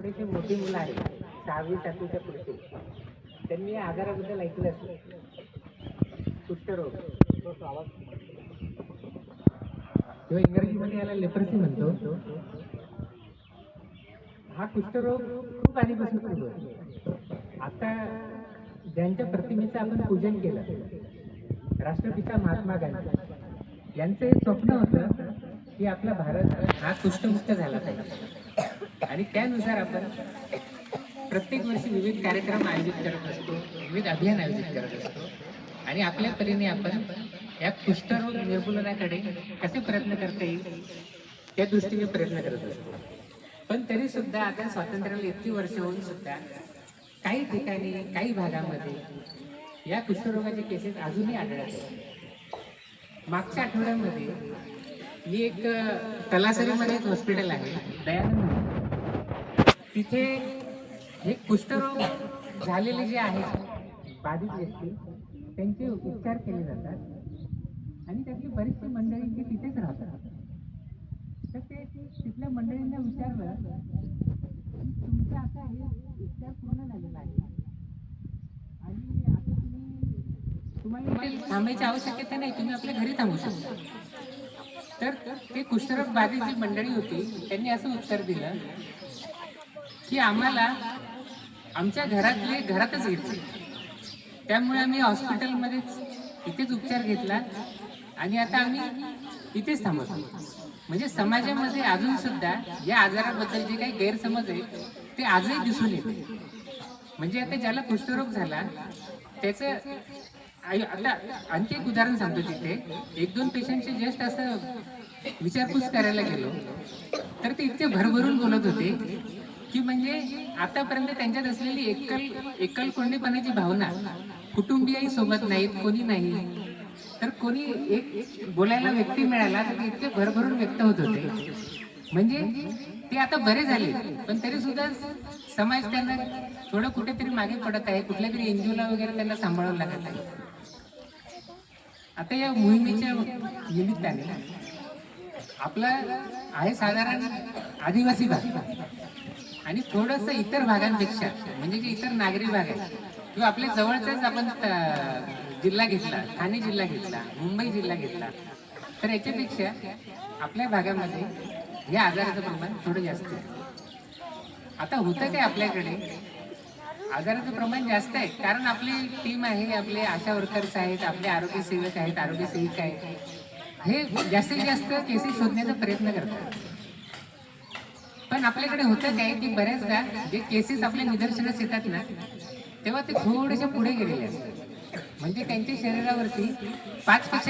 थोडीशी मोठी मुलं आहेत. सहावी सातवीच्या पुढचे. त्यांनी आजाराबद्दल ऐकलं असेल. कुष्ठरोग किंवा इंग्रजीमध्ये याला लेप्रसी म्हणतो. हा कुष्ठरोग खूप आधीपासून सुरू आहे. आता ज्यांच्या प्रतिमेचं आपण पूजन केलं राष्ट्रपिता महात्मा गांधी यांचं एक स्वप्न होतं की आपला भारत हा कुष्ठमुक्त झाला पाहिजे. आणि त्यानुसार आपण प्रत्येक वर्षी विविध कार्यक्रम आयोजित करत असतो विविध अभियान आयोजित करत असतो. आणि आपल्या परीने आपण या कुष्ठरोग निर्मूलनाकडे कसे प्रयत्न करता येईल त्या दृष्टीने प्रयत्न करत असतो. पण तरी सुद्धा आता स्वातंत्र्याला इतकी वर्ष होऊन सुद्धा काही ठिकाणी काही भागामध्ये या कुष्ठरोगाचे केसेस अजूनही आढळत मागच्या आठवड्यामध्ये मी एक तलासरीमध्ये एक हॉस्पिटल आहे दयानंद. तिथे हे कुष्ठरोग झालेले जे आहेत बाधित व्यक्ती त्यांचे उपचार केले जातात. आणि त्यातली बरीचशी मंडळी जी तिथेच राहतात. तर ते तिथल्या मंडळींना विचारलं तुमचं आता हे उपचार पूर्ण झालेला आहे. आणि आता तुम्ही तुम्हाला थांबायची आवश्यकता नाही तुम्ही आपल्या घरी थांबू शकता. तर ते कुष्ठरोग बाधित जी मंडळी होती त्यांनी असं उत्तर दिलं की आम्हाला आमच्या घरातले घरातच घेतले त्यामुळे आम्ही हॉस्पिटलमध्येच इथेच उपचार घेतला आणि आता आम्ही इथेच थांबतो म्हणजे समाजामध्ये अजून सुद्धा या आजाराबद्दल जे काही गैरसमज आहे ते आजही दिसून येते. म्हणजे आता ज्याला कुष्ठरोग झाला त्याचं आता आणखी एक उदाहरण सांगतो तिथे. एक दोन पेशंटचे जस्ट असं विचारपूस करायला गेलो तर ते इतके भरभरून बोलत होते की म्हणजे आतापर्यंत त्यांच्यात असलेली एकल एकल कोंडेपणाची भावना कुटुंबीयही सोबत नाहीत कोणी नाही. तर कोणी एक बोलायला व्यक्ती मिळाला तर ते इतके भरभरून व्यक्त होत होते. म्हणजे ते आता बरे झाले पण तरी सुद्धा समाज त्यांना थोडं कुठेतरी मागे पडत आहे कुठल्या तरी एनजीओला वगैरे त्यांना सांभाळावं लागत आहे. आता या मोहिमेच्या निमित्ताने आपला आहे साधारण आदिवासी भाग. आणि थोडस इतर भागांपेक्षा म्हणजे जे इतर नागरी भाग आहेत किंवा आपल्या जवळचाच आपण जिल्हा घेतला ठाणे जिल्हा घेतला मुंबई जिल्हा घेतला तर याच्यापेक्षा आपल्या भागामध्ये या आजाराचं प्रमाण थोडं जास्त आहे. आता होतं काय आपल्याकडे? आजाराचं प्रमाण जास्त आहे कारण आपली टीम आहे आपले आशा वर्कर्स आहेत आपले आरोग्य सेवक आहेत आरोग्य सेविका आहेत हे जास्तीत जास्त केसेस शोधण्याचा प्रयत्न करतात. पण आपल्याकडे होतं काय की बऱ्याचदा जे केसेस आपल्या निदर्शनास येतात ना तेव्हा ते थोडेसे पुढे गेलेले असतात. म्हणजे त्यांच्या शरीरावरती पाच पेक्षा